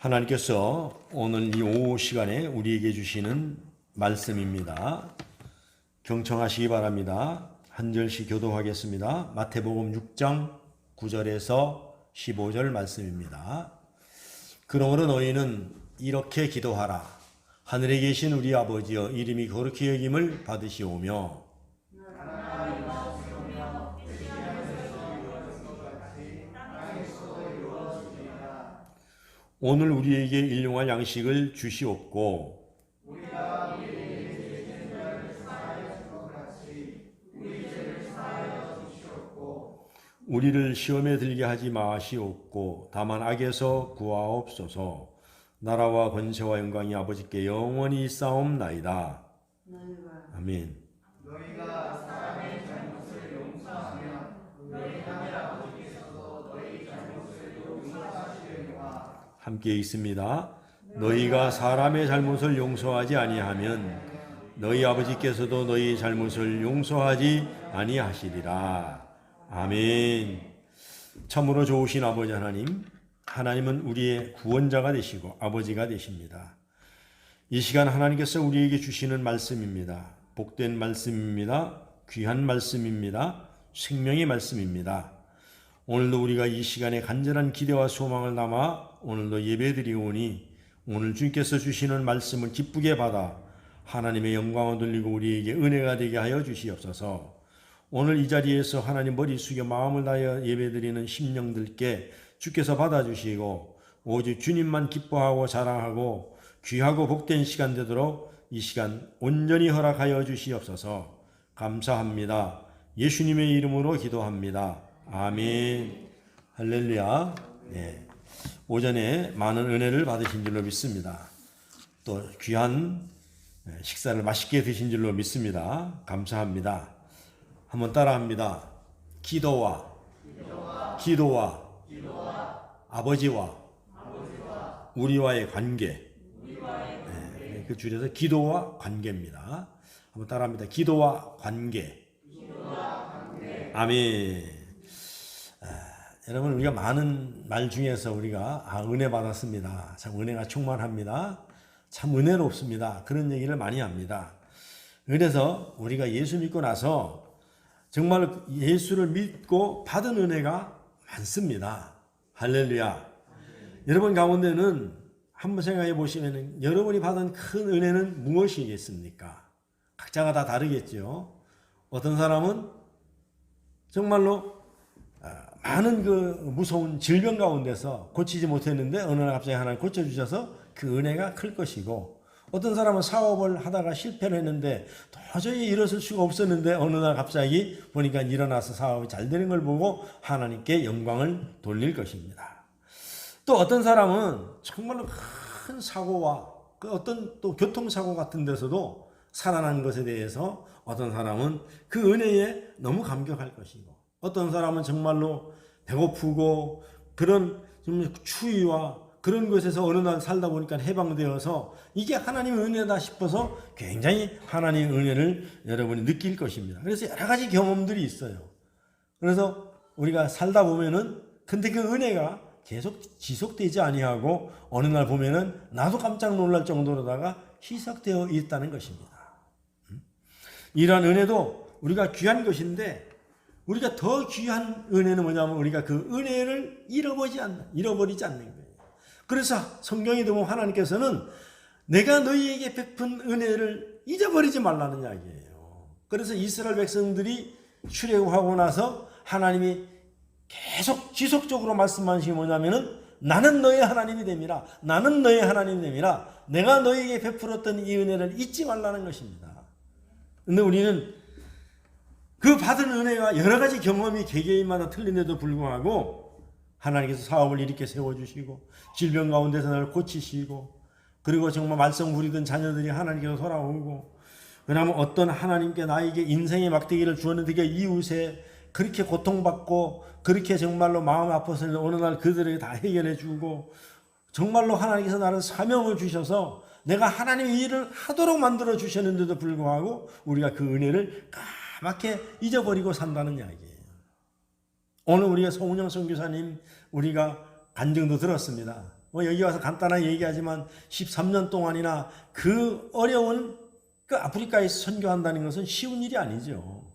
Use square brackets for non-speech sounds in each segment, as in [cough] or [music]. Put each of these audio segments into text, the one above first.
하나님께서 오늘 이 오후 시간에 우리에게 주시는 말씀입니다. 경청하시기 바랍니다. 한 절씩 교도하겠습니다. 마태복음 6장 9절에서 15절 말씀입니다. 그러므로 너희는 이렇게 기도하라. 하늘에 계신 우리 아버지여 이름이 거룩히 여김을 받으시오며 오늘 우리에게 일용할 양식을 주시옵고 우리를 시험에 들게 하지 마시옵고 다만 악에서 구하옵소서. 나라와 권세와 영광이 아버지께 영원히 있사옵나이다. 아멘 함께 있습니다. 너희가 사람의 잘못을 용서하지 아니하면 너희 아버지께서도 너희 잘못을 용서하지 아니하시리라. 아멘. 참으로 좋으신 아버지 하나님, 하나님은 우리의 구원자가 되시고 아버지가 되십니다. 이 시간 하나님께서 우리에게 주시는 말씀입니다. 복된 말씀입니다. 귀한 말씀입니다. 생명의 말씀입니다. 오늘도 우리가 이 시간에 간절한 기대와 소망을 담아 오늘도 예배드리오니 오늘 주님께서 주시는 말씀을 기쁘게 받아 하나님의 영광을 돌리고 우리에게 은혜가 되게 하여 주시옵소서. 오늘 이 자리에서 하나님 머리 숙여 마음을 다하여 예배드리는 심령들께 주께서 받아주시고 오직 주님만 기뻐하고 자랑하고 귀하고 복된 시간 되도록 이 시간 온전히 허락하여 주시옵소서. 감사합니다. 예수님의 이름으로 기도합니다. 아멘. 할렐루야. 네. 오전에 많은 은혜를 받으신 줄로 믿습니다. 또 귀한 식사를 맛있게 드신 줄로 믿습니다. 감사합니다. 한번 따라합니다. 기도와, 기도와, 아버지와, 우리와의 관계. 네, 그 줄여서 기도와 관계입니다. 한번 따라합니다. 기도와 관계. 아멘. 아, 여러분 우리가 많은 말 중에서 우리가 아, 은혜 받았습니다. 참 은혜가 충만합니다. 참 은혜롭습니다. 그런 얘기를 많이 합니다. 그래서 우리가 예수 믿고 나서 정말 예수를 믿고 받은 은혜가 많습니다. 할렐루야. 여러분 가운데는 한번 생각해 보시면 여러분이 받은 큰 은혜는 무엇이겠습니까? 각자가 다 다르겠죠. 어떤 사람은 정말로 아, 많은 그 무서운 질병 가운데서 고치지 못했는데 어느 날 갑자기 하나님 고쳐주셔서 그 은혜가 클 것이고 어떤 사람은 사업을 하다가 실패를 했는데 도저히 일어설 수가 없었는데 어느 날 갑자기 보니까 일어나서 사업이 잘 되는 걸 보고 하나님께 영광을 돌릴 것입니다. 또 어떤 사람은 정말로 큰 사고와 그 어떤 또 교통사고 같은 데서도 살아난 것에 대해서 어떤 사람은 그 은혜에 너무 감격할 것이고 어떤 사람은 정말로 배고프고 그런 좀 추위와 그런 것에서 어느 날 살다 보니까 해방되어서 이게 하나님의 은혜다 싶어서 굉장히 하나님의 은혜를 여러분이 느낄 것입니다. 그래서 여러 가지 경험들이 있어요. 그래서 우리가 살다 보면은 근데 그 은혜가 계속 지속되지 아니하고 어느 날 보면은 나도 깜짝 놀랄 정도로다가 희석되어 있다는 것입니다. 이러한 은혜도 우리가 귀한 것인데 우리가 더 귀한 은혜는 뭐냐면 우리가 그 은혜를 잃어버리지 않는, 잃어버리지 않는 거예요. 그래서 성경에 보면 하나님께서는 내가 너희에게 베푼 은혜를 잊어버리지 말라는 이야기예요. 그래서 이스라엘 백성들이 출애굽하고 나서 하나님이 계속 지속적으로 말씀하신 게 뭐냐면은 나는 너의 하나님이 됨이라. 나는 너의 하나님이 됨이라. 내가 너에게 베풀었던 이 은혜를 잊지 말라는 것입니다. 근데 우리는 그 받은 은혜가 여러 가지 경험이 개개인마다 틀린데도 불구하고 하나님께서 사업을 이렇게 세워주시고 질병 가운데서 나를 고치시고 그리고 정말 말썽 부리던 자녀들이 하나님께서 돌아오고 그러면 어떤 하나님께 나에게 인생의 막대기를 주었는데 그 이웃에 그렇게 고통받고 그렇게 정말로 마음 아파서 어느 날 그들에게 다 해결해 주고 정말로 하나님께서 나를 사명을 주셔서 내가 하나님의 일을 하도록 만들어 주셨는데도 불구하고 우리가 그 은혜를 까맣게 잊어버리고 산다는 이야기예요. 오늘 우리가 송은영 선교사님 우리가 간증도 들었습니다. 뭐 여기 와서 간단하게 얘기하지만 13년 동안이나 그 어려운 그 아프리카에서 선교한다는 것은 쉬운 일이 아니죠.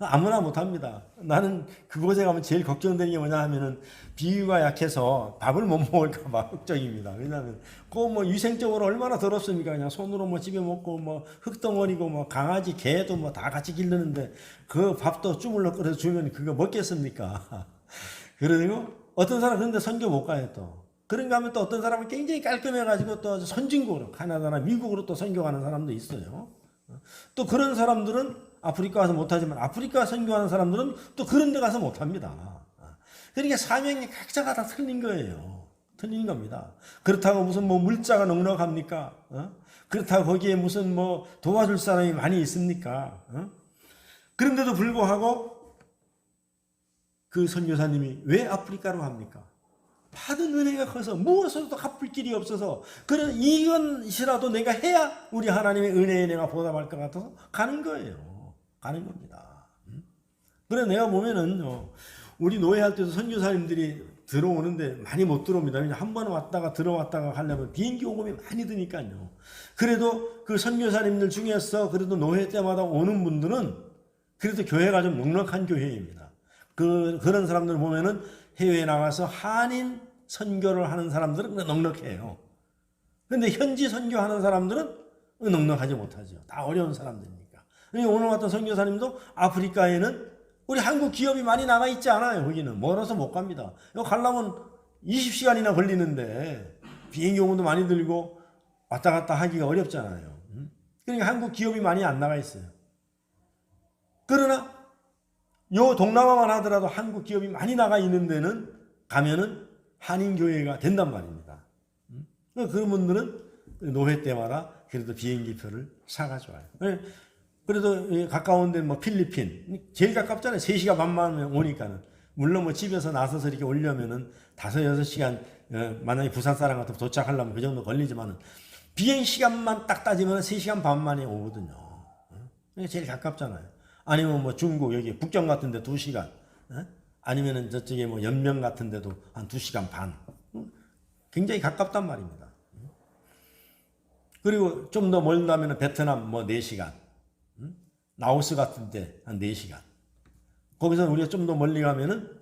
어? 아무나 못합니다. 나는 그곳에 가면 제일 걱정되는 게 뭐냐 하면은 비위가 약해서 밥을 못 먹을까 봐 걱정입니다. 왜냐하면 그뭐 위생적으로 얼마나 더럽습니까? 그냥 손으로 뭐 집에 먹고 뭐 흙덩어리고 뭐 강아지 개도 뭐 다 같이 기르는데 그 밥도 주물러 끓여 주면 그거 먹겠습니까? [laughs] 그리고 어떤 사람 그런데 선교 못 가요 또. 그런가 하면 또 어떤 사람은 굉장히 깔끔해가지고 또 선진국으로 카나다나 미국으로 또 선교하는 사람도 있어요. 또 그런 사람들은 아프리카 와서 못하지만 아프리카 선교하는 사람들은 또 그런 데 가서 못합니다. 그러니까 사명이 각자가 다 틀린 거예요. 틀린 겁니다. 그렇다고 무슨 뭐 물자가 넉넉합니까? 어? 그렇다고 거기에 무슨 뭐 도와줄 사람이 많이 있습니까? 어? 그런데도 불구하고 그 선교사님이 왜 아프리카로 합니까? 받은 은혜가 커서 무엇으로도 갚을 길이 없어서 그래 이것이라도 내가 해야 우리 하나님의 은혜에 내가 보답할 것 같아서 가는 거예요. 가는 겁니다. 음? 그래 내가 보면은 어, 우리 노예할 때도 선교사님들이 들어오는데 많이 못 들어옵니다. 왜냐 한번 왔다가 들어왔다가 하려면 비행기 요금이 많이 드니까요. 그래도 그 선교사님들 중에서 그래도 노예 때마다 오는 분들은 그래도 교회가 좀 넉넉한 교회입니다. 그 그런 사람들 보면은 해외에 나가서 한인 선교를 하는 사람들은 넉넉해요. 근데 현지 선교하는 사람들은 넉넉하지 못하죠. 다 어려운 사람들이니까. 그러니까 오늘 같은 선교사님도 아프리카에는 우리 한국 기업이 많이 나가 있지 않아요. 거기는 멀어서 못 갑니다. 이거 가려면 20시간이나 걸리는데 비행기 요금도 많이 들고 왔다 갔다 하기가 어렵잖아요. 음? 그러니까 한국 기업이 많이 안 나가 있어요. 그러나 요 동남아만 하더라도 한국 기업이 많이 나가 있는 데는 가면은 한인 교회가 된단 말입니다. 음? 그런 분들은 노회 때마다 그래도 비행기 표를 사가지고 와요. 네. 그래도 가까운 데뭐 필리핀 제일 가깝잖아요. 3시간 반만 오니까는 물론 뭐 집에서 나서서 이렇게 오려면은 5, 6시간 어, 만약에 부산 사람 같으면 도착하려면 그 정도 걸리지만은 비행 시간만 딱 따지면 3시간 반 만에 오거든요. 그러니까 제일 가깝잖아요. 아니면 뭐 중국 여기 북경 같은 데 2시간 어? 아니면은 저쪽에 뭐 연명 같은 데도 한 2시간 반. 굉장히 가깝단 말입니다. 그리고 좀 더 멀다면 베트남 뭐 4시간. 라오스 같은 데 한 4시간. 거기서 우리가 좀 더 멀리 가면은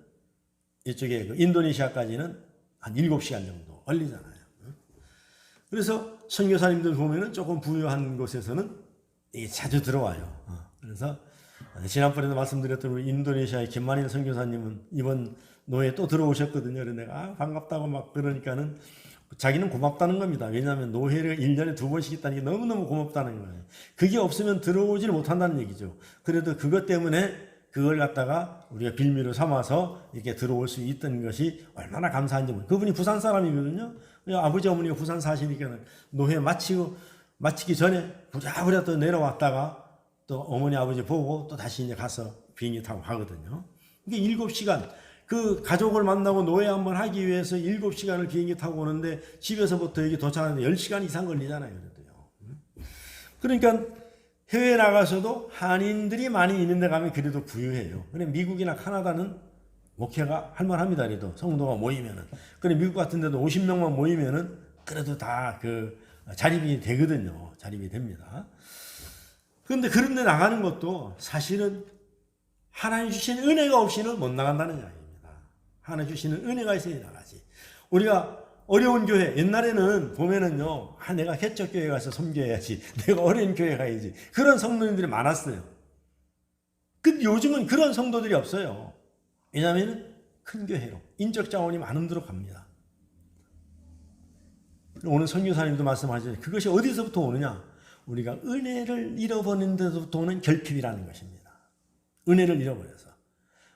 이쪽에 그 인도네시아까지는 한 7시간 정도 걸리잖아요. 그래서 선교사님들 보면은 조금 부유한 곳에서는 이게 자주 들어와요. 어, 그래서 지난번에도 말씀드렸던 우리 인도네시아의 김만일 선교사님은 이번 노예 또 들어오셨거든요. 그래서 아, 반갑다고 막 그러니까는 자기는 고맙다는 겁니다. 왜냐하면 노예를 1년에 두 번씩 있다는 게 너무너무 고맙다는 거예요. 그게 없으면 들어오질 못한다는 얘기죠. 그래도 그것 때문에 그걸 갖다가 우리가 빌미로 삼아서 이렇게 들어올 수 있던 것이 얼마나 감사한지 모르 그분이 부산 사람이거든요. 아버지 어머니가 부산 사시니까 노예 마치고 마치기 전에 부랴부랴 또 내려왔다가 또 어머니 아버지 보고 또 다시 이제 가서 비행기 타고 가거든요. 이게 일곱 시간 그 가족을 만나고 노예 한번 하기 위해서 일곱 시간을 비행기 타고 오는데 집에서부터 여기 도착하는데 열 시간 이상 걸리잖아요. 그래도요. 그러니까 해외 나가서도 한인들이 많이 있는 데 가면 그래도 부유해요. 근데 미국이나 카나다는 목회가 할만합니다. 그래도 성도가 모이면은. 근데 미국 같은 데도 50명만 모이면은 그래도 다 그 자립이 되거든요. 자립이 됩니다. 그런데 그런 데 나가는 것도 사실은 하나님 주신 은혜가 없이는 못 나간다는 이야기입니다. 하나님 주시는 은혜가 있어야 나가지. 우리가 어려운 교회 옛날에는 보면은요, 아 내가 개척 교회 가서 섬겨야지, [laughs] 내가 어려운 교회 가야지 그런 성도님들이 많았어요. 근데 요즘은 그런 성도들이 없어요. 왜냐하면 큰 교회로 인적 자원이 많은 데로 갑니다. 오늘 선교사님도 말씀하셨죠. 그것이 어디서부터 오느냐? 우리가 은혜를 잃어버린 데서부터 오는 결핍이라는 것입니다. 은혜를 잃어버려서.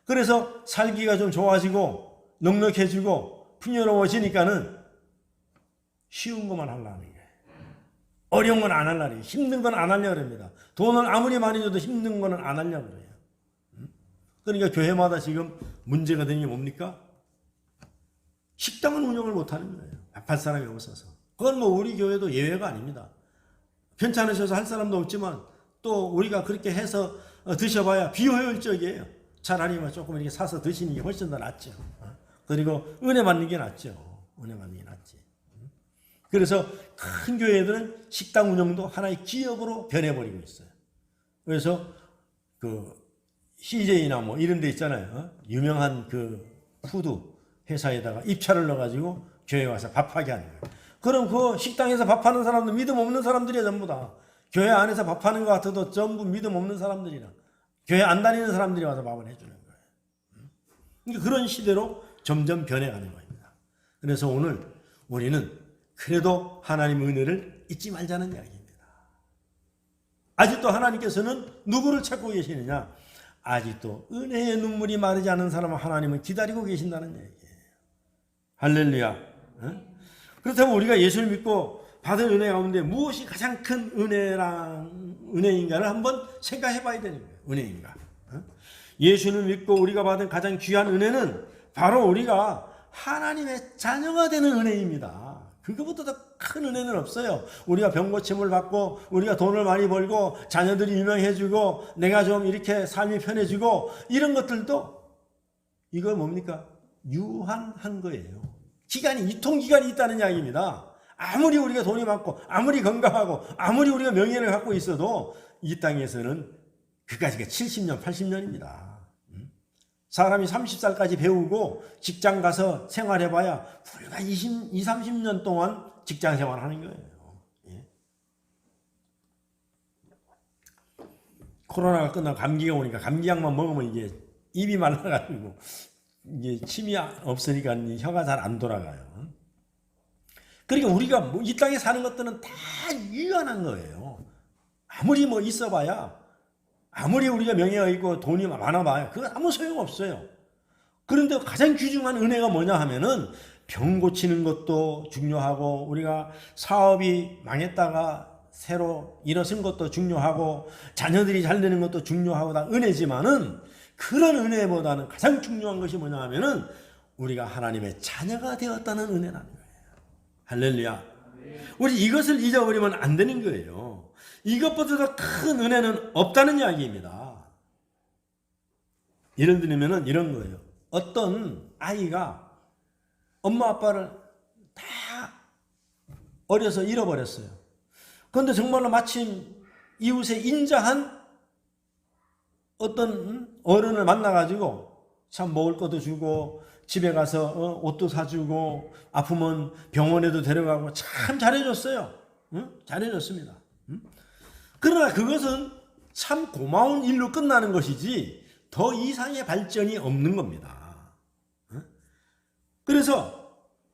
그래서 살기가 좀 좋아지고 넉넉해지고 풍요로워지니까는 쉬운 것만 하려는 거예요. 어려운 건 안 하려니 힘든 건 안 하려고 합니다. 돈을 아무리 많이 줘도 힘든 거는 안 하려고 그래요. 그러니까 교회마다 지금 문제가 되는 게 뭡니까? 식당은 운영을 못 하는 거예요. 밥할 사람이 없어서. 그건 뭐 우리 교회도 예외가 아닙니다. 괜찮으셔서 할 사람도 없지만 또 우리가 그렇게 해서 드셔봐야 비효율적이에요. 차라리 뭐 조금 이렇게 사서 드시는 게 훨씬 더 낫죠. 그리고 은혜 받는 게 낫죠. 은혜 받는 게 낫지. 그래서 큰 교회들은 식당 운영도 하나의 기업으로 변해버리고 있어요. 그래서 그 CJ나 뭐 이런 데 있잖아요. 어? 유명한 그 푸드 회사에다가 입찰을 넣어가지고 교회 와서 밥하게 하는 거예요. 그럼 그 식당에서 밥하는 사람들 믿음 없는 사람들이야 전부 다. 교회 안에서 밥하는 것 같아도 전부 믿음 없는 사람들이라. 교회 안 다니는 사람들이 와서 밥을 해주는 거예요. 음? 그러니까 그런 시대로 점점 변해가는 겁니다. 그래서 오늘 우리는 그래도 하나님의 은혜를 잊지 말자는 이야기입니다. 아직도 하나님께서는 누구를 찾고 계시느냐? 아직도 은혜의 눈물이 마르지 않은 사람을 하나님은 기다리고 계신다는 얘기예요. 할렐루야. 응? 그렇다면 우리가 예수를 믿고 받은 은혜 가운데 무엇이 가장 큰 은혜랑 은혜인가를 한번 생각해 봐야 되는 거예요. 은혜인가. 응? 예수를 믿고 우리가 받은 가장 귀한 은혜는 바로 우리가 하나님의 자녀가 되는 은혜입니다. 그거보다 더 큰 은혜는 없어요. 우리가 병고침을 받고 우리가 돈을 많이 벌고 자녀들이 유명해지고 내가 좀 이렇게 삶이 편해지고 이런 것들도 이거 뭡니까? 유한한 거예요. 기간이 유통기간이 있다는 이야기입니다. 아무리 우리가 돈이 많고 아무리 건강하고 아무리 우리가 명예를 갖고 있어도 이 땅에서는 그까지가 70년, 80년입니다. 사람이 30살까지 배우고 직장 가서 생활해봐야 불과 20, 2, 30년 동안 직장 생활하는 거예요. 예. 코로나가 끝나고 감기가 오니까 감기약만 먹으면 이게 입이 말라가지고 이게 침이 없으니까 혀가 잘 안 돌아가요. 그러니까 우리가 뭐 이 땅에 사는 것들은 다 유연한 거예요. 아무리 뭐 있어봐야 아무리 우리가 명예가 있고 돈이 많아봐야 그거 아무 소용 없어요. 그런데 가장 귀중한 은혜가 뭐냐 하면은 병 고치는 것도 중요하고 우리가 사업이 망했다가 새로 일어선 것도 중요하고 자녀들이 잘 되는 것도 중요하고 다 은혜지만은 그런 은혜보다는 가장 중요한 것이 뭐냐 하면은 우리가 하나님의 자녀가 되었다는 은혜라는 거예요. 할렐루야. 우리 이것을 잊어버리면 안 되는 거예요. 이것보다 더큰 은혜는 없다는 이야기입니다. 예를 들면은 이런 거예요. 어떤 아이가 엄마 아빠를 다 어려서 잃어버렸어요. 그런데 정말로 마침 이웃에 인자한 어떤 어른을 만나가지고 참 먹을 것도 주고 집에 가서 어, 옷도 사주고 아프면 병원에도 데려가고 참 잘해줬어요. 응? 잘해줬습니다. 응? 그러나 그것은 참 고마운 일로 끝나는 것이지 더 이상의 발전이 없는 겁니다. 그래서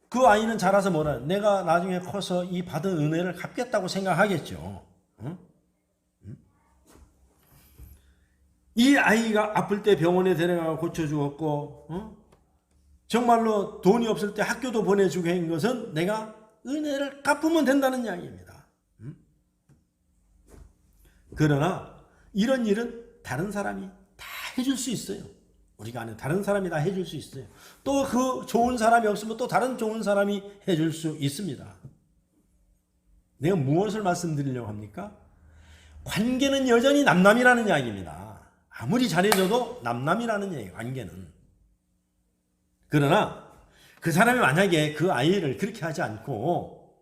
그 아이는 자라서 뭐라 내가 나중에 커서 이 받은 은혜를 갚겠다고 생각하겠죠. 이 아이가 아플 때 병원에 데려가 고쳐주었고 정말로 돈이 없을 때 학교도 보내주게 한 것은 내가 은혜를 갚으면 된다는 이야기입니다. 그러나 이런 일은 다른 사람이 다 해줄 수 있어요. 우리가 아는 다른 사람이 다 해줄 수 있어요. 또 그 좋은 사람이 없으면 또 다른 좋은 사람이 해줄 수 있습니다. 내가 무엇을 말씀드리려고 합니까? 관계는 여전히 남남이라는 이야기입니다. 아무리 잘해줘도 남남이라는 얘기 관계는. 그러나 그 사람이 만약에 그 아이를 그렇게 하지 않고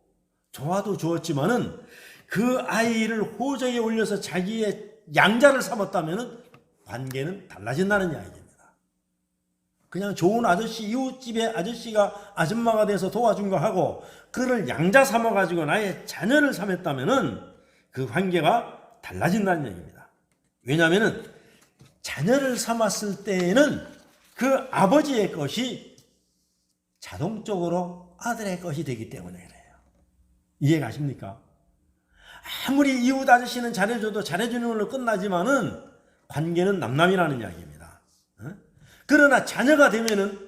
좋아도 좋았지만은 그 아이를 호적에 올려서 자기의 양자를 삼았다면 관계는 달라진다는 이야기입니다. 그냥 좋은 아저씨, 이웃집의 아저씨가 아줌마가 돼서 도와준 거 하고 그를 양자 삼아 가지고 나의 자녀를 삼았다면 그 관계가 달라진다는 얘기입니다. 왜냐하면 자녀를 삼았을 때에는 그 아버지의 것이 자동적으로 아들의 것이 되기 때문에 그래요. 이해가십니까? 아무리 이웃 아저씨는 잘해줘도 잘해주는 걸로 끝나지만은 관계는 남남이라는 이야기입니다. 어? 그러나 자녀가 되면은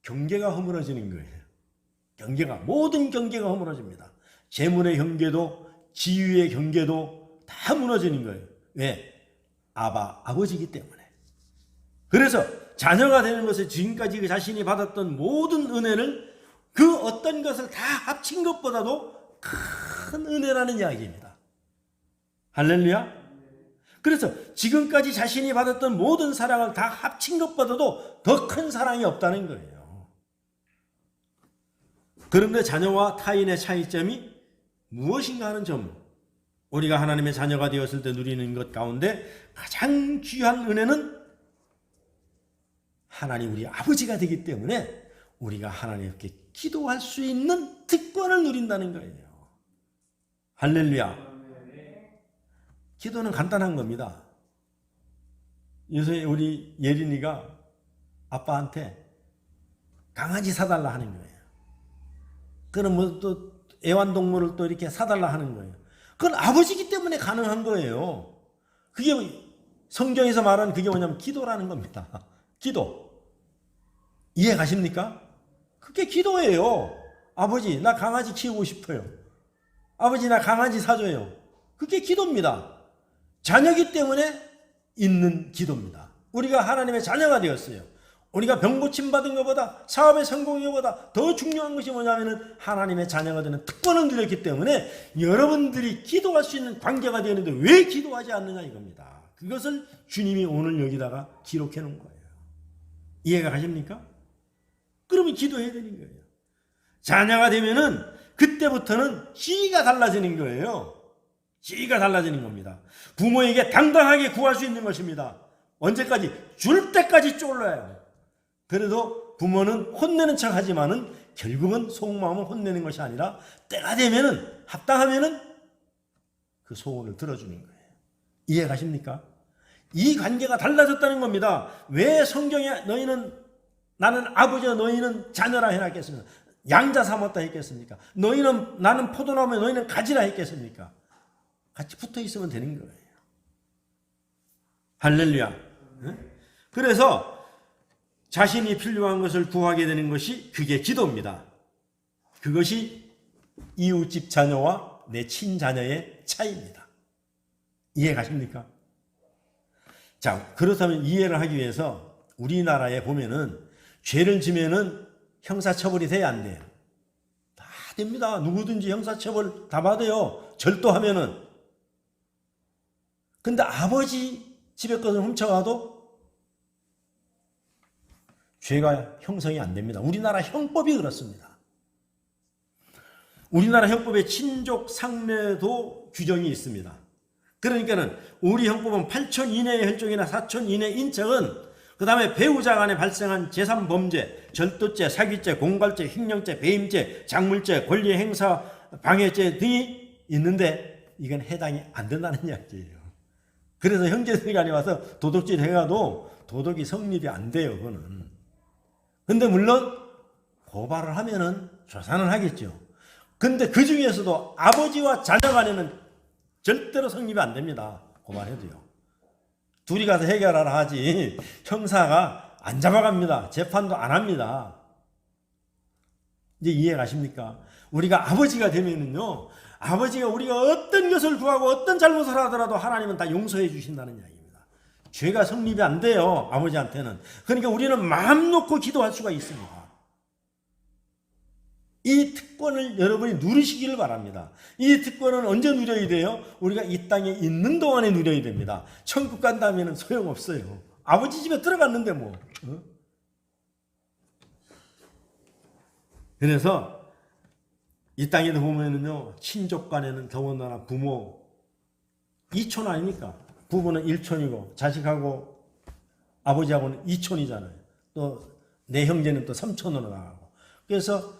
경계가 허물어지는 거예요. 경계가 모든 경계가 허물어집니다. 재물의 경계도 지위의 경계도 다 무너지는 거예요. 왜? 아바 아버지기 때문에. 그래서 자녀가 되는 것에 지금까지 그 자신이 받았던 모든 은혜를 그 어떤 것을 다 합친 것보다도 큰 은혜라는 이야기입니다. 할렐루야. 그래서 지금까지 자신이 받았던 모든 사랑을 다 합친 것보다도 더 큰 사랑이 없다는 거예요. 그런데 자녀와 타인의 차이점이 무엇인가 하는 점, 우리가 하나님의 자녀가 되었을 때 누리는 것 가운데 가장 귀한 은혜는 하나님 우리 아버지가 되기 때문에 우리가 하나님께 기도할 수 있는 특권을 누린다는 거예요. 할렐루야. 기도는 간단한 겁니다. 요새 우리 예린이가 아빠한테 강아지 사달라 하는 거예요. 그럼 뭐또 애완동물을 또 이렇게 사달라 하는 거예요. 그건 아버지기 때문에 가능한 거예요. 그게 성경에서 말하는 그게 뭐냐면 기도라는 겁니다. [laughs] 기도. 이해 가십니까? 그게 기도예요. 아버지, 나 강아지 키우고 싶어요. 아버지, 나 강아지 사줘요. 그게 기도입니다. 자녀기 때문에 있는 기도입니다. 우리가 하나님의 자녀가 되었어요. 우리가 병 고침 받은 것보다 사업의 성공인 것보다 더 중요한 것이 뭐냐면은 하나님의 자녀가 되는 특권을 누렸기 때문에 여러분들이 기도할 수 있는 관계가 되는데 왜 기도하지 않느냐 이겁니다. 그것을 주님이 오늘 여기다가 기록해 놓은 거예요. 이해가 가십니까? 그러면 기도해야 되는 거예요. 자녀가 되면은 그때부터는 시기가 달라지는 거예요. 시기가 달라지는 겁니다. 부모에게 당당하게 구할 수 있는 것입니다. 언제까지? 줄 때까지 쫄라요. 그래도 부모는 혼내는 척 하지만은 결국은 속마음은 혼내는 것이 아니라 때가 되면은 합당하면은 그 소원을 들어주는 거예요. 이해 가십니까? 이 관계가 달라졌다는 겁니다. 왜 성경에 너희는 나는 아버지와 너희는 자녀라 해놨겠습니까? 양자 삼았다 했겠습니까? 너희는 나는 포도나무에 너희는 가지라 했겠습니까? 같이 붙어 있으면 되는 거예요. 할렐루야. 그래서 자신이 필요한 것을 구하게 되는 것이 그게 기도입니다. 그것이 이웃집 자녀와 내 친자녀의 차이입니다. 이해 가십니까? 자, 그렇다면 이해를 하기 위해서 우리나라에 보면은 죄를 지면은 형사처벌이 돼야 안 돼요. 다 됩니다. 누구든지 형사처벌 다 받아요. 절도하면은. 근데 아버지 집에 것을 훔쳐가도 죄가 형성이 안 됩니다. 우리나라 형법이 그렇습니다. 우리나라 형법에 친족 상례도 규정이 있습니다. 그러니까는 우리 형법은 8천 이내의 혈족이나 4천 이내 인척은 그 다음에 배우자 간에 발생한 재산 범죄, 절도죄, 사기죄, 공갈죄, 횡령죄, 배임죄, 작물죄, 권리 행사, 방해죄 등이 있는데 이건 해당이 안 된다는 이야기예요. 그래서 형제들이 간에 와서 도덕질 해가도 도덕이 성립이 안 돼요, 그거는. 근데 물론 고발을 하면은 조사는 하겠죠. 근데 그 중에서도 아버지와 자녀 간에는 절대로 성립이 안 됩니다. 고발해도요. 둘이 가서 해결하라 하지 [laughs] 형사가 안 잡아갑니다. 재판도 안 합니다. 이제 이해 가십니까? 우리가 아버지가 되면은요, 아버지가 우리가 어떤 것을 구하고 어떤 잘못을 하더라도 하나님은 다 용서해 주신다는 이야기입니다. 죄가 성립이 안 돼요, 아버지한테는. 그러니까 우리는 마음 놓고 기도할 수가 있습니다. 이 특권을 여러분이 누리시기를 바랍니다. 이 특권은 언제 누려야 돼요? 우리가 이 땅에 있는 동안에 누려야 됩니다. 천국 간다면 소용없어요. 아버지 집에 들어갔는데 뭐. 어? 그래서 이 땅에도 보면은요, 친족 간에는 더군다나 부모, 이촌 아닙니까? 부부는 일촌이고, 자식하고 아버지하고는 이촌이잖아요. 또, 내 형제는 또 삼촌으로 나가고. 그래서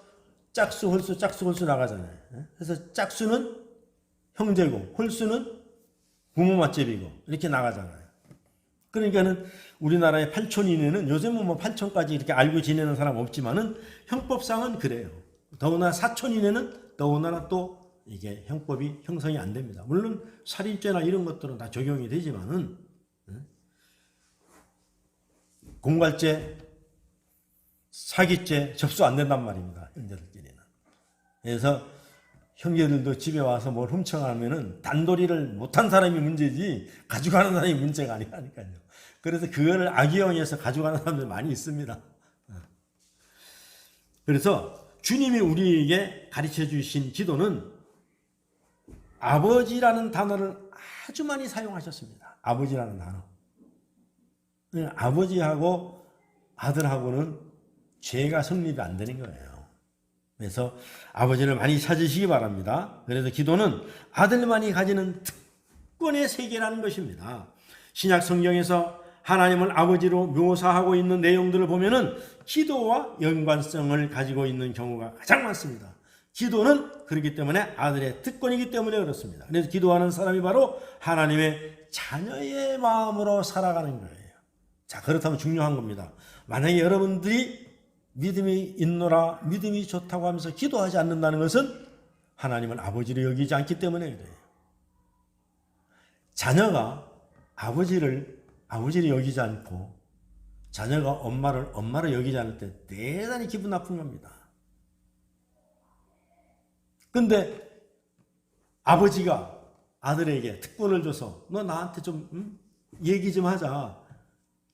짝수, 홀수, 짝수, 홀수 나가잖아요. 그래서 짝수는 형제고, 홀수는 부모 맛집이고, 이렇게 나가잖아요. 그러니까는 우리나라의 8촌 이내는 요즘은 뭐 8촌까지 이렇게 알고 지내는 사람 없지만은 형법상은 그래요. 더구나 4촌 이내는 더구나 또 이게 형법이 형성이 안 됩니다. 물론 살인죄나 이런 것들은 다 적용이 되지만은 공갈죄, 사기죄 접수 안 된단 말입니다. 형제들끼리는. 그래서 형제들도 집에 와서 뭘 훔쳐가면은 단도리를 못한 사람이 문제지 가져가는 사람이 문제가 아니라니까요. 그래서 그거를 악용해서 가져가는 사람들 많이 있습니다. 그래서 주님이 우리에게 가르쳐 주신 기도는 아버지라는 단어를 아주 많이 사용하셨습니다. 아버지라는 단어. 아버지하고 아들하고는 죄가 성립이 안 되는 거예요. 그래서 아버지를 많이 찾으시기 바랍니다. 그래서 기도는 아들만이 가지는 특권의 세계라는 것입니다. 신약 성경에서 하나님을 아버지로 묘사하고 있는 내용들을 보면은 기도와 연관성을 가지고 있는 경우가 가장 많습니다. 기도는 그렇기 때문에 아들의 특권이기 때문에 그렇습니다. 그래서 기도하는 사람이 바로 하나님의 자녀의 마음으로 살아가는 거예요. 자, 그렇다면 중요한 겁니다. 만약에 여러분들이 믿음이 있노라, 믿음이 좋다고 하면서 기도하지 않는다는 것은 하나님을 아버지로 여기지 않기 때문에 그래요. 자녀가 아버지를 아버지를 여기지 않고 자녀가 엄마를 엄마를 여기지 않을 때 대단히 기분 나쁜 겁니다. 근데 아버지가 아들에게 특권을 줘서 너 나한테 좀 음? 얘기 좀 하자.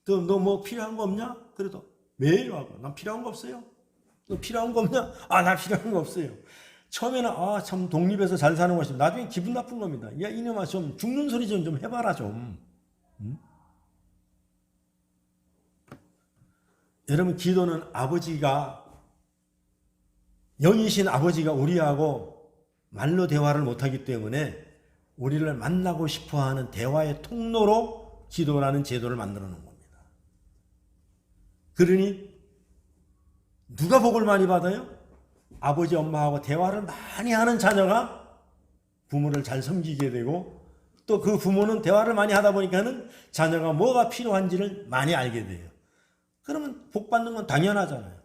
너 뭐 필요한 거 없냐? 그래도 매일 와고 난 필요한 거 없어요. 너 필요한 거 없냐? 아, 나 필요한 거 없어요. 처음에는 아, 참 독립해서 잘 사는 것이 나중에 기분 나쁜 겁니다. 야, 이놈아 좀 죽는 소리 좀, 좀 해봐라 좀. 음? 여러분 기도는 아버지가 영이신 아버지가 우리하고 말로 대화를 못하기 때문에 우리를 만나고 싶어 하는 대화의 통로로 기도라는 제도를 만들어 놓은 겁니다. 그러니 누가 복을 많이 받아요? 아버지 엄마하고 대화를 많이 하는 자녀가 부모를 잘 섬기게 되고 또 그 부모는 대화를 많이 하다 보니까는 자녀가 뭐가 필요한지를 많이 알게 돼요. 그러면 복 받는 건 당연하잖아요.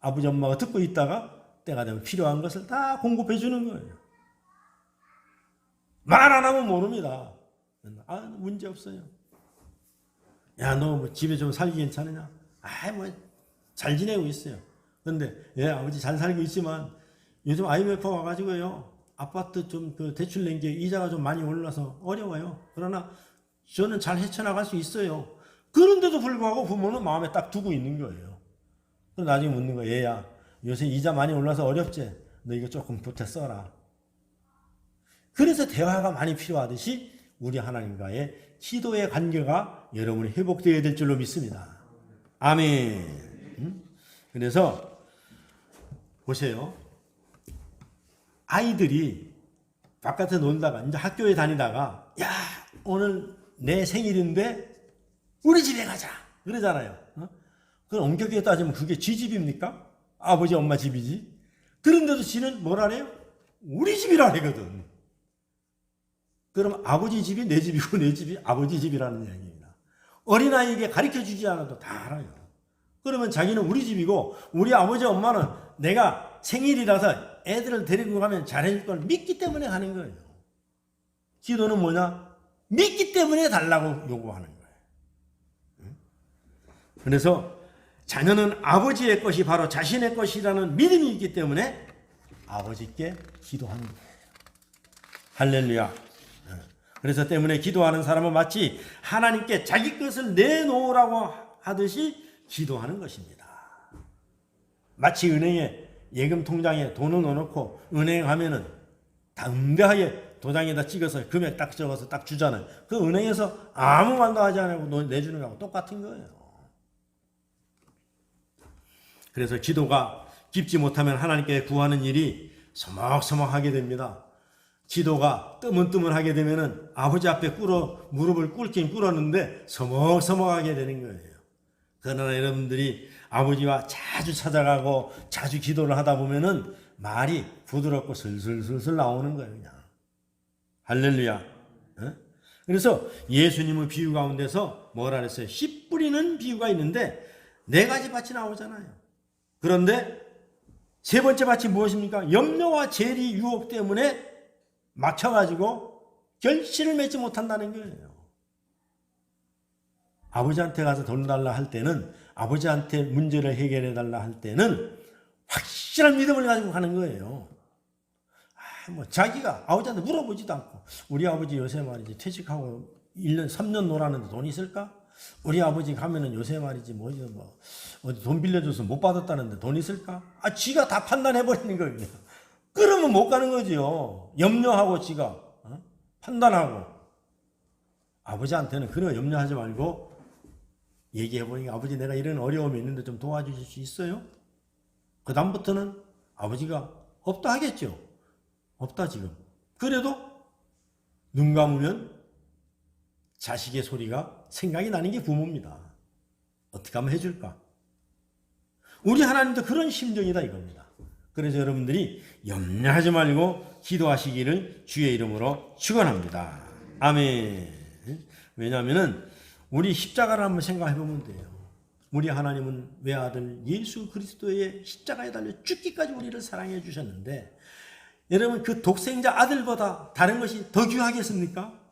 아버지 엄마가 듣고 있다가 때가 되면 필요한 것을 다 공급해 주는 거예요. 말 안 하면 모릅니다. 아, 문제 없어요. 야, 너 뭐 집에 좀 살기 괜찮으냐? 아, 뭐, 잘 지내고 있어요. 근데, 예, 아버지 잘 살고 있지만, 요즘 IMF 와가지고요, 아파트 좀 그 대출 낸 게 이자가 좀 많이 올라서 어려워요. 그러나, 저는 잘 헤쳐나갈 수 있어요. 그런데도 불구하고 부모는 마음에 딱 두고 있는 거예요. 그럼 나중에 묻는 거예요. 얘야, 요새 이자 많이 올라서 어렵지? 너 이거 조금 보태 써라. 그래서 대화가 많이 필요하듯이 우리 하나님과의 기도의 관계가 여러분이 회복되어야 될 줄로 믿습니다. 아멘. 음? 그래서 보세요. 아이들이 바깥에 놀다가 이제 학교에 다니다가 야 오늘 내 생일인데 우리 집에 가자 그러잖아요. 어? 그럼 엄격하게 따지면 그게 지 집입니까? 아버지 엄마 집이지. 그런데도 지는 뭐라 해요? 우리 집이라 하거든. 그럼 아버지 집이 내 집이고 내 집이 아버지 집이라는 이야기입니다. 어린아이에게 가르쳐 주지 않아도 다 알아요. 그러면 자기는 우리 집이고 우리 아버지 엄마는 내가 생일이라서 애들을 데리고 가면 잘해줄 걸 믿기 때문에 하는 거예요. 기도는 뭐냐? 믿기 때문에 달라고 요구하는 거예요. 그래서 자녀는 아버지의 것이 바로 자신의 것이라는 믿음이 있기 때문에 아버지께 기도하는 거예요. 할렐루야. 그래서 때문에 기도하는 사람은 마치 하나님께 자기 것을 내놓으라고 하듯이 기도하는 것입니다. 마치 은행에 예금 통장에 돈을 넣어놓고 은행 하면은 담대하게 도장에다 찍어서 금액 딱 적어서 딱 주잖아요. 그 은행에서 아무 말도 하지 않고 내주는 거하고 똑같은 거예요. 그래서 기도가 깊지 못하면 하나님께 구하는 일이 서먹서먹하게 됩니다. 기도가 뜨문뜨문하게 되면은 아버지 앞에 꿇어 무릎을 꿇긴 꿇었는데 서먹서먹하게 되는 거예요. 그러나 여러분들이 아버지와 자주 찾아가고 자주 기도를 하다 보면은 말이 부드럽고 슬슬슬슬 나오는 거예요, 그냥. 할렐루야. 어? 그래서 예수님의 비유 가운데서 뭐라 그랬어요? 씨 뿌리는 비유가 있는데 네 가지 밭이 나오잖아요. 그런데 세 번째 밭이 무엇입니까? 염려와 재리 유혹 때문에 막혀가지고 결실을 맺지 못한다는 거예요. 아버지한테 가서 돈 달라 할 때는 아버지한테 문제를 해결해 달라 할 때는 확실한 믿음을 가지고 가는 거예요. 아, 뭐 자기가 아버지한테 물어보지도 않고 우리 아버지 요새 말이지 퇴직하고 1년 3년 놀았는데 돈 있을까? 우리 아버지 가면은 요새 말이지 뭐지 뭐 어디 돈 빌려줘서 못 받았다는데 돈 있을까? 아 지가 다 판단해 버리는 거예요. 그러면 못 가는 거지요. 염려하고 지가 어? 판단하고 아버지한테는 그런 염려하지 말고 얘기해 보니까 아버지 내가 이런 어려움이 있는데 좀 도와주실 수 있어요? 그 다음부터는 아버지가 없다 하겠죠. 없다 지금. 그래도 눈 감으면 자식의 소리가 생각이 나는 게 부모입니다. 어떻게 하면 해줄까? 우리 하나님도 그런 심정이다 이겁니다. 그래서 여러분들이 염려하지 말고 기도하시기를 주의 이름으로 축원합니다. 아멘. 왜냐하면은 우리 십자가를 한번 생각해 보면 돼요. 우리 하나님은 외아들 예수 그리스도의 십자가에 달려 죽기까지 우리를 사랑해 주셨는데 여러분 그 독생자 아들보다 다른 것이 더 귀하겠습니까?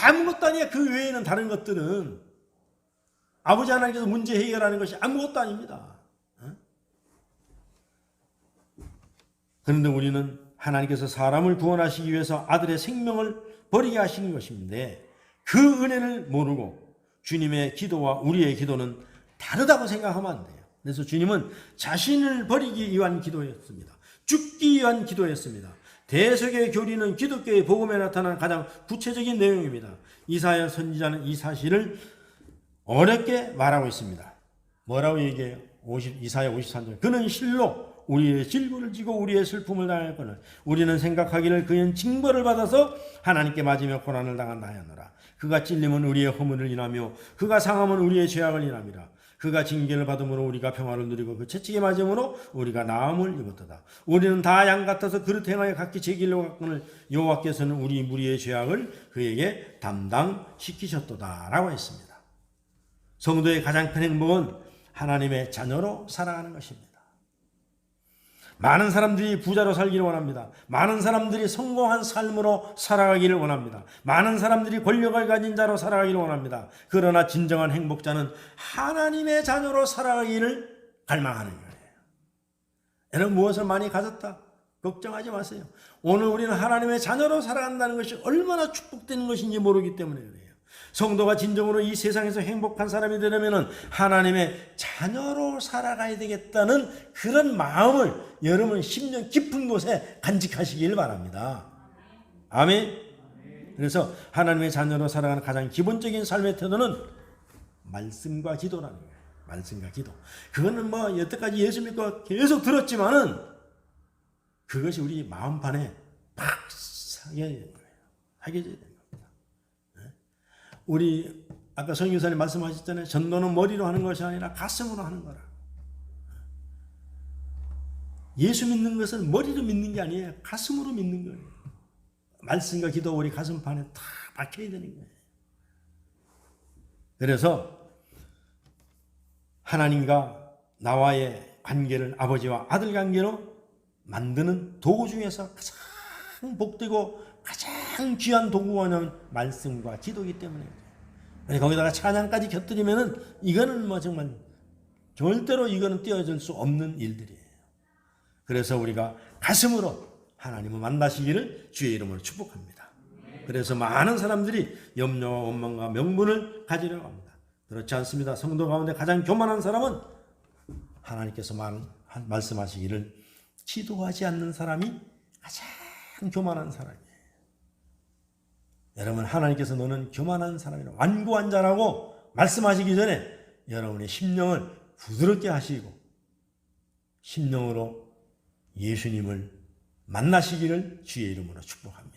아무것도 아니야. 그 외에는 다른 것들은 아버지 하나님께서 문제 해결하는 것이 아무것도 아닙니다. 어? 그런데 우리는 하나님께서 사람을 구원하시기 위해서 아들의 생명을 버리게 하신 것인데 그 은혜를 모르고 주님의 기도와 우리의 기도는 다르다고 생각하면 안 돼요. 그래서 주님은 자신을 버리기 위한 기도였습니다. 죽기 위한 기도였습니다. 대속의 교리는 기독교의 복음에 나타난 가장 구체적인 내용입니다. 이사야 선지자는 이 사실을 어렵게 말하고 있습니다. 뭐라고 얘기해요? 50, 이사야 53절. 그는 실로 우리의 질부를 지고 우리의 슬픔을 당할 거늘 우리는 생각하기를 그는 징벌을 받아서 하나님께 맞으며 고난을 당한다 하였노라. 그가 찔림은 우리의 허물을 인하며 그가 상함은 우리의 죄악을 인함이라. 그가 징계를 받음으로 우리가 평화를 누리고 그 채찍에 맞음으로 우리가 나음을 입었도다. 우리는 다 양 같아서 그릇 행하여 각기 제 길로 갔거늘 여호와께서는 우리 무리의 죄악을 그에게 담당시키셨도다라고 했습니다. 성도의 가장 큰 행복은 하나님의 자녀로 살아가는 것입니다. 많은 사람들이 부자로 살기를 원합니다. 많은 사람들이 성공한 삶으로 살아가기를 원합니다. 많은 사람들이 권력을 가진 자로 살아가기를 원합니다. 그러나 진정한 행복자는 하나님의 자녀로 살아가기를 갈망하는 거예요. 여러분 무엇을 많이 가졌다? 걱정하지 마세요. 오늘 우리는 하나님의 자녀로 살아간다는 것이 얼마나 축복되는 것인지 모르기 때문에 그래요. 성도가 진정으로 이 세상에서 행복한 사람이 되려면 하나님의 자녀로 살아가야 되겠다는 그런 마음을 여러분 10년 깊은 곳에 간직하시길 바랍니다. 아멘. 그래서 하나님의 자녀로 살아가는 가장 기본적인 삶의 태도는 말씀과 기도라는 거예요. 말씀과 기도. 그거는 뭐 여태까지 예수 믿고 계속 들었지만은 그것이 우리 마음판에 팍 사게 되는 거예요. 하게 거예요. 우리 아까 성교사님 말씀하셨잖아요. 전도는 머리로 하는 것이 아니라 가슴으로 하는 거라. 예수 믿는 것은 머리로 믿는 게 아니에요. 가슴으로 믿는 거예요. 말씀과 기도 우리 가슴판에 다 박혀야 되는 거예요. 그래서 하나님과 나와의 관계를 아버지와 아들 관계로 만드는 도구 중에서 가장 복되고 가장 귀한 도구는 말씀과 기도이기 때문에 거기다가 찬양까지 곁들이면은 이거는 뭐 정말 절대로 이거는 띄어질 수 없는 일들이에요. 그래서 우리가 가슴으로 하나님을 만나시기를 주의 이름으로 축복합니다. 그래서 많은 사람들이 염려와 원망과 명분을 가지려고 합니다. 그렇지 않습니다. 성도 가운데 가장 교만한 사람은 하나님께서 말, 말씀하시기를 기도하지 않는 사람이 가장 교만한 사람이에요. 여러분 하나님께서 너는 교만한 사람이라 완고한 자라고 말씀하시기 전에 여러분의 심령을 부드럽게 하시고 심령으로 예수님을 만나시기를 주의 이름으로 축복합니다.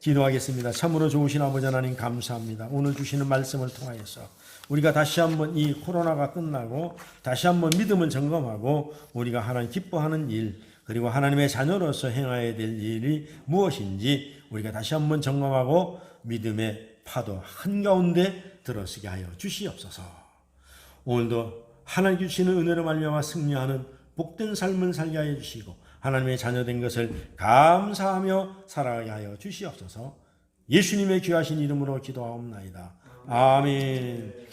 기도하겠습니다. 참으로 좋으신 아버지 하나님 감사합니다. 오늘 주시는 말씀을 통하여서 우리가 다시 한번 이 코로나가 끝나고 다시 한번 믿음을 점검하고 우리가 하나님 기뻐하는 일 그리고 하나님의 자녀로서 행해야 될 일이 무엇인지 우리가 다시 한번 점검하고 믿음의 파도 한가운데 들어서게 하여 주시옵소서. 오늘도 하나님 주시는 은혜로 말미암아 승리하는 복된 삶을 살게 하여 주시고 하나님의 자녀된 것을 감사하며 살아가게 하여 주시옵소서. 예수님의 귀하신 이름으로 기도하옵나이다. 아멘.